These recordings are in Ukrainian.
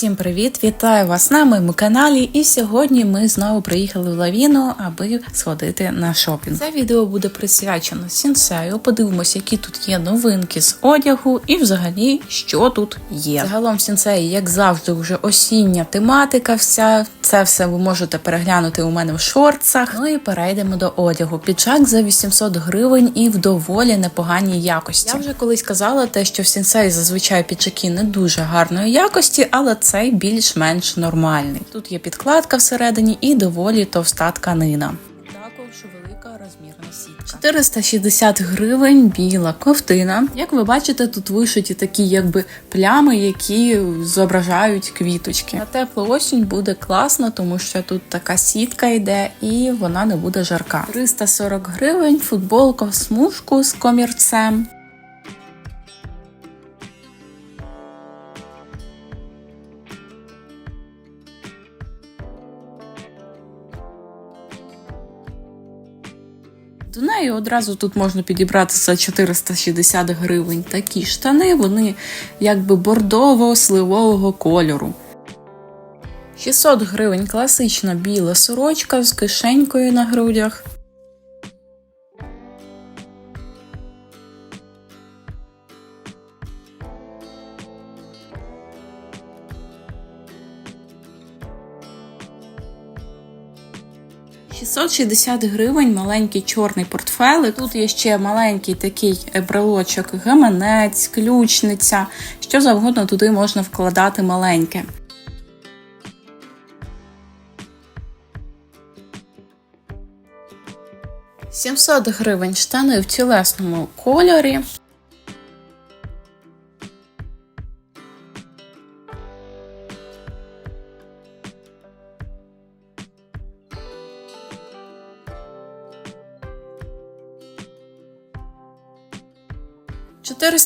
Усім привіт! Вітаю вас на моєму каналі. І сьогодні ми знову приїхали в лавіну, аби сходити на шопінг. Це відео буде присвячено сінсею. Подивимося, які тут є новинки з одягу, і взагалі що тут є. Загалом сінсеї, як завжди, вже осіння тематика. Вся це все ви можете переглянути у мене в шорцах. Ну і перейдемо до одягу. Піджак за 800 гривень і в доволі непоганій якості. Я вже колись казала те, що в сінсеї зазвичай піджаки не дуже гарної якості, але цей більш-менш нормальний. Тут є підкладка всередині і доволі товста тканина. 460 гривень біла ковтина. Як ви бачите, тут вишиті такі якби плями, які зображають квіточки. На теплу осінь буде класно, тому що тут така сітка йде і вона не буде жарка. 340 гривень, футболка в смужку з комірцем. Неї одразу тут можна підібрати за 460 гривень такі штани, вони якби бордово-сливового кольору. 600 гривень класична біла сорочка з кишенькою на грудях. – 660 гривень маленький чорний портфелик. Тут є ще маленький такий брелочок, гаманець, ключниця. Що завгодно туди можна вкладати маленьке. Сімсот гривень штани в тілесному кольорі.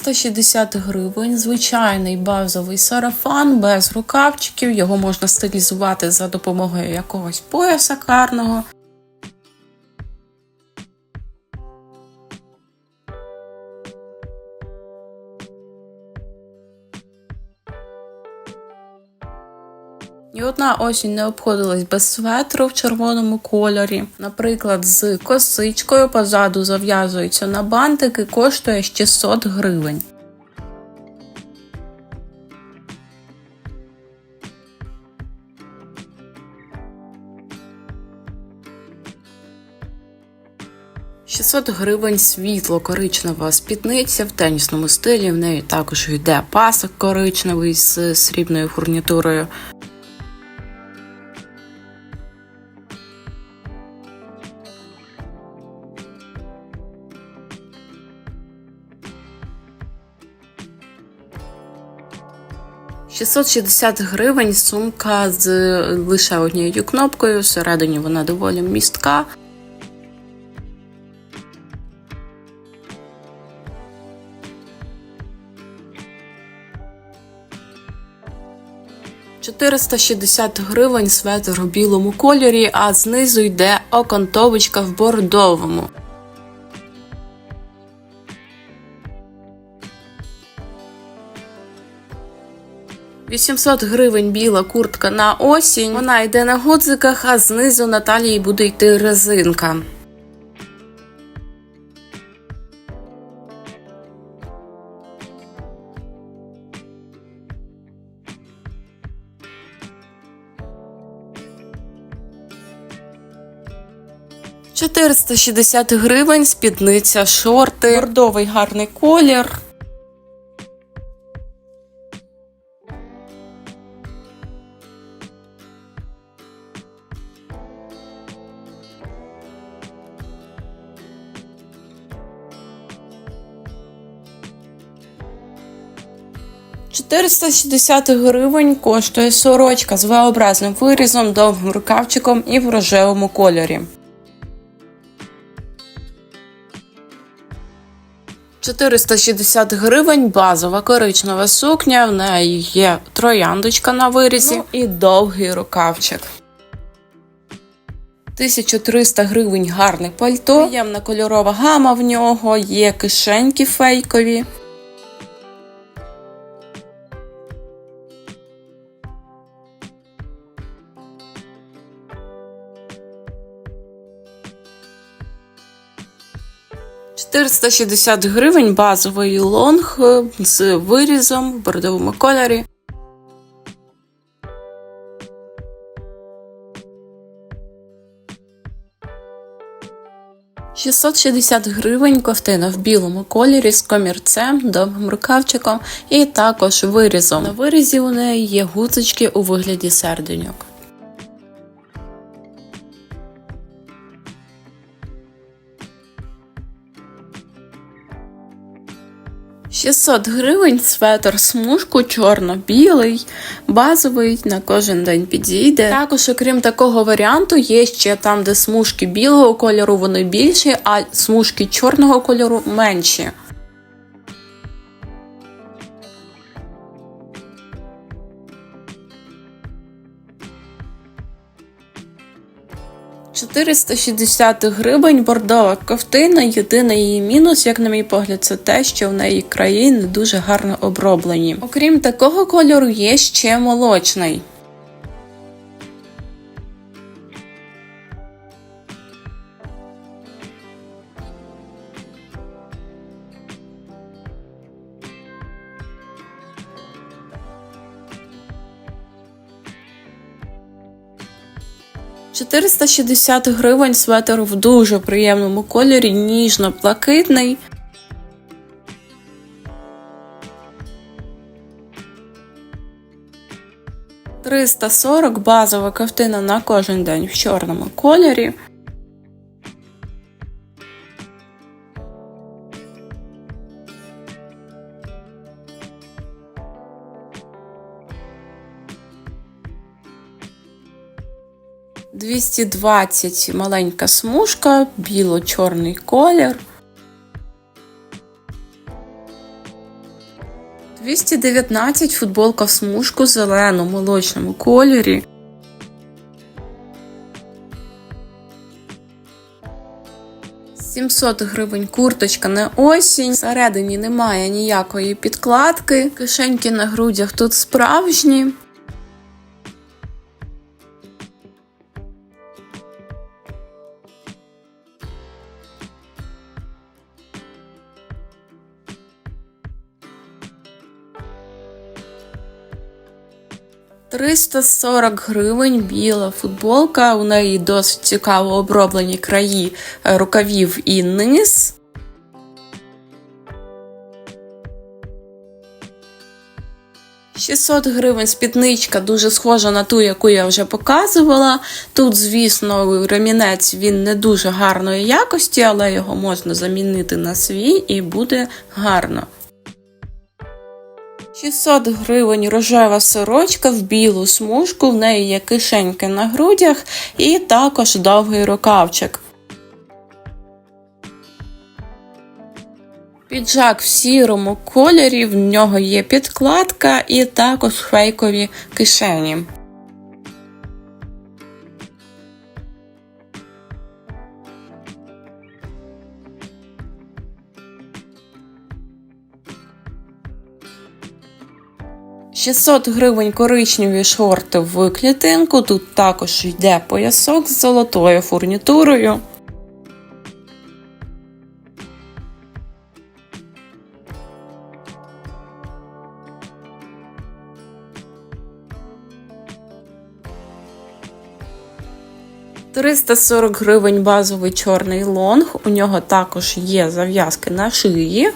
Чотириста шістдесят гривень, звичайний базовий сарафан без рукавчиків. Його можна стилізувати за допомогою якогось пояса карного. Одна осінь не обходилась без светру в червоному кольорі. Наприклад, з косичкою позаду зав'язується на бантики, коштує 600 гривень. «600 гривень світло коричнева спідниця в тенісному стилі. В неї також йде пасок коричневий з срібною фурнітурою. Шістсот шістдесят гривень сумка з лише однією кнопкою. Всередині вона доволі містка. Чотириста шістдесят гривень светр у білому кольорі, а знизу йде окантовочка в бордовому. 800 гривень біла куртка на осінь. Вона йде на гудзиках, а знизу на талії буде йти резинка. Чотириста шістдесят гривень, спідниця, шорти, бордовий гарний колір. Чотириста шістдесят гривень коштує сорочка з V-образним вирізом, довгим рукавчиком і в рожевому кольорі. 460 гривень базова коричнева сукня, в неї є трояндочка на вирізі ну, і довгий рукавчик. 1300 гривень гарне пальто, приємна кольорова гама в нього, є кишеньки фейкові. 460 гривень базовий лонг е, з вирізом в бордовому кольорі. 660 гривень ковтина в білому кольорі з комірцем, довгим рукавчиком і також вирізом. На вирізі у неї є гудзички у вигляді серденьок. «600 гривень светр смужку чорно-білий, базовий на кожен день підійде. Також, окрім такого варіанту, є ще там, де смужки білого кольору вони більші, а смужки чорного кольору менші. – 460 гривень бордова ковтина. Єдиний її мінус, як на мій погляд, це те, що в неї краї не дуже гарно оброблені. Окрім такого кольору, є ще молочний. – 460 гривень светер в дуже приємному кольорі, ніжно-блакитний. Триста сорок базова ковтина на кожен день в чорному кольорі. Двісті двадцять маленька смужка, біло-чорний колір. 219 футболка в смужку зелену молочному кольорі. Сімсот гривень курточка на осінь. Всередині немає ніякої підкладки. Кишеньки на грудях тут справжні. Триста сорок гривень біла футболка. У неї досить цікаво оброблені краї е, рукавів і низ. Шістсот гривень спідничка дуже схожа на ту, яку я вже показувала. Тут, звісно, ремінець він не дуже гарної якості, але його можна замінити на свій і буде гарно. 600 гривень рожева сорочка в білу смужку, в неї є кишеньки на грудях і також довгий рукавчик. Піджак в сірому кольорі, в нього є підкладка і також фейкові кишені. 600 гривень коричневі шорти в клітинку. Тут також йде поясок з золотою фурнітурою. Триста сорок гривень базовий чорний лонг. У нього також є зав'язки на шиї.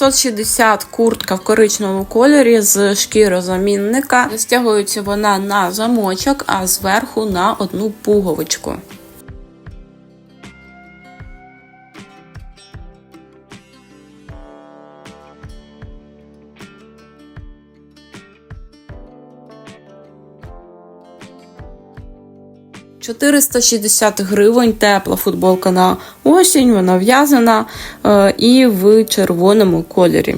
660 куртка в коричневому кольорі з шкірозамінника. Стягується вона на замочок, а зверху на одну пуговичку. Чотириста шістдесят гривень тепла футболка на осінь, вона в'язана е, і в червоному кольорі.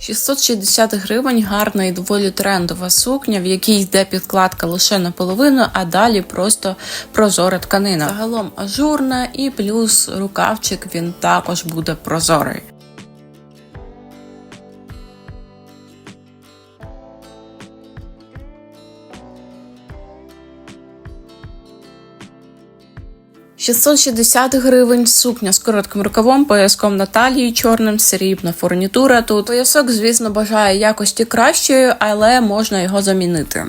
Шістсот шістдесят гривень гарна і доволі трендова сукня, в якій йде підкладка лише наполовину, а далі просто прозора тканина. Загалом ажурна і плюс рукавчик він також буде прозорий. 660 гривень, сукня з коротким рукавом, пояском на талії чорним, срібна фурнітура тут. Поясок, звісно, бажає якості кращої, але можна його замінити.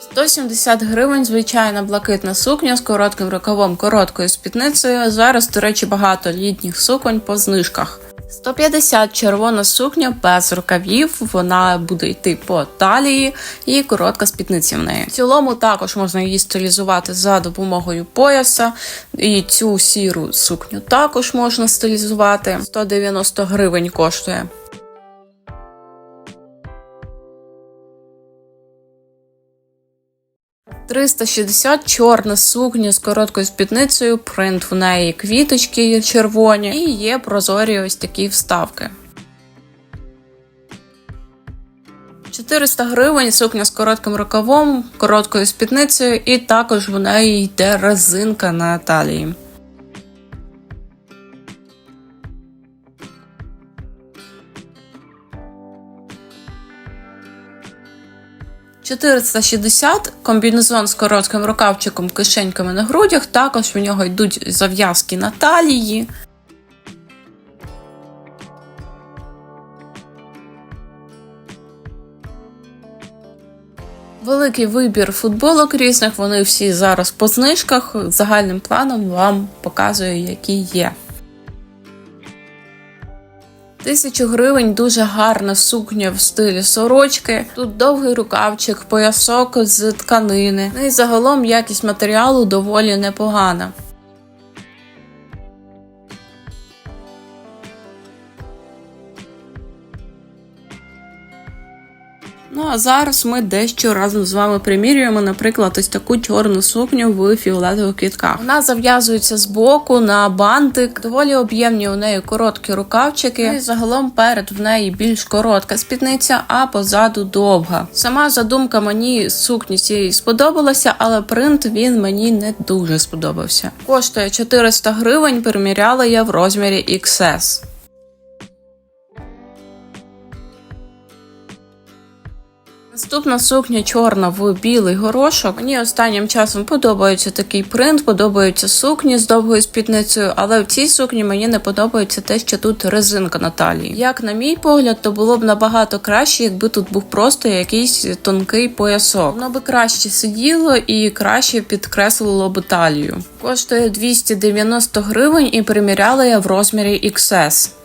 Сто сімдесят гривень звичайна блакитна сукня з коротким рукавом, короткою спідницею. Зараз, до речі, багато літніх суконь по знижках. 150 червона сукня без рукавів, вона буде йти по талії і коротка спідниця в неї. В цілому також можна її стилізувати за допомогою пояса. І цю сіру сукню також можна стилізувати. 190 гривень коштує. «360» чорна сукня з короткою спідницею, принт в неї квіточки червоні, і є прозорі ось такі вставки. 400 гривень сукня з коротким рукавом, короткою спідницею, і також в неї йде резинка на талії. «460» – комбінезон з коротким рукавчиком, кишеньками на грудях. Також в нього йдуть зав'язки на талії. Великий вибір футболок різних, вони всі зараз по знижках. Загальним планом вам показую, які є. Тисячу гривень дуже гарна сукня в стилі сорочки. Тут довгий рукавчик, поясок з тканини. Ну і загалом якість матеріалу доволі непогана. А зараз ми дещо разом з вами примірюємо, наприклад, ось таку чорну сукню в фіолетових квітках. Вона зав'язується з боку на бантик, доволі об'ємні у неї короткі рукавчики. І загалом перед в неї більш коротка спідниця, а позаду довга. Сама задумка мені сукні цієї сподобалася, але принт він мені не дуже сподобався. Коштує 400 гривень, приміряла я в розмірі XS. Наступна сукня чорна в білий горошок. Мені останнім часом подобається такий принт, подобаються сукні з довгою спідницею, але в цій сукні мені не подобається те, що тут резинка на талії. Як на мій погляд, то було б набагато краще, якби тут був просто якийсь тонкий поясок. Воно би краще сиділо і краще підкреслило б талію. Коштує 290 гривень і приміряла я в розмірі XS.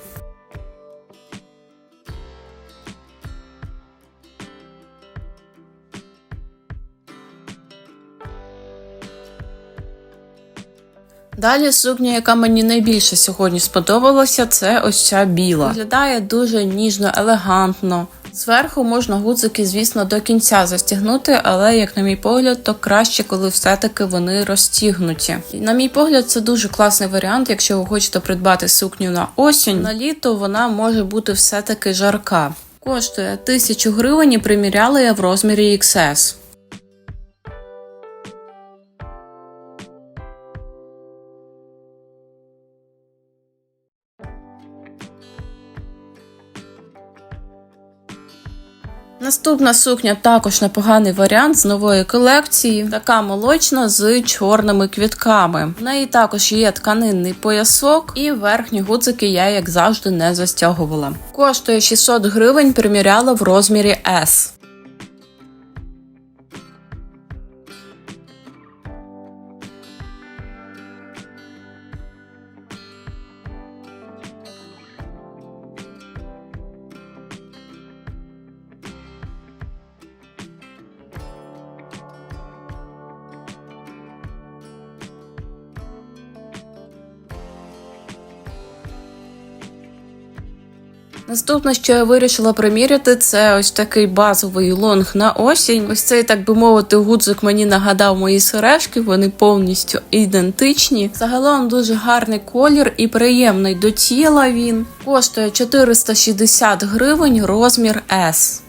Далі сукня, яка мені найбільше сьогодні сподобалася, це ось ця біла. Виглядає дуже ніжно, елегантно. Зверху можна гудзики, звісно, до кінця застігнути, але, як на мій погляд, то краще, коли все-таки вони розтігнуті. І, на мій погляд, це дуже класний варіант, якщо ви хочете придбати сукню на осінь. На літо вона може бути все-таки жарка. Коштує 1000 гривень і приміряла я в розмірі XS. Наступна сукня також непоганий варіант з нової колекції, така молочна з чорними квітками. В неї також є тканинний поясок, і верхні гудзики я, як завжди, не застягувала. Коштує 600 гривень, приміряла в розмірі S. Наступне, що я вирішила приміряти, це ось такий базовий лонг на осінь. Ось цей, так би мовити, гудзик мені нагадав мої сережки, вони повністю ідентичні. Загалом дуже гарний колір і приємний до тіла він. Коштує 460 гривень, розмір S.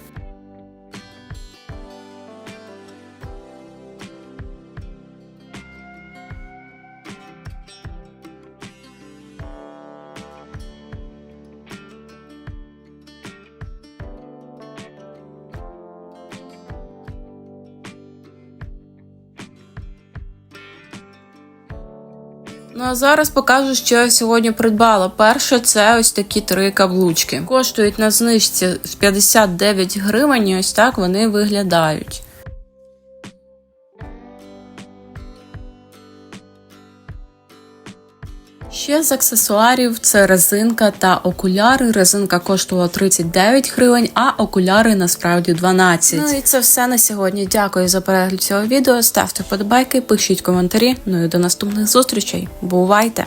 а зараз покажу, що я сьогодні придбала. Перше, це ось такі три каблучки. Коштують на знижці 59 гривень. і Ось так вони виглядають. Ще з аксесуарів це резинка та окуляри. Резинка коштувала 39 гривень, а окуляри насправді 12. Ну і це все на сьогодні. Дякую за перегляд цього відео. Ставте подобайки, пишіть коментарі. Ну і до наступних зустрічей. Бувайте!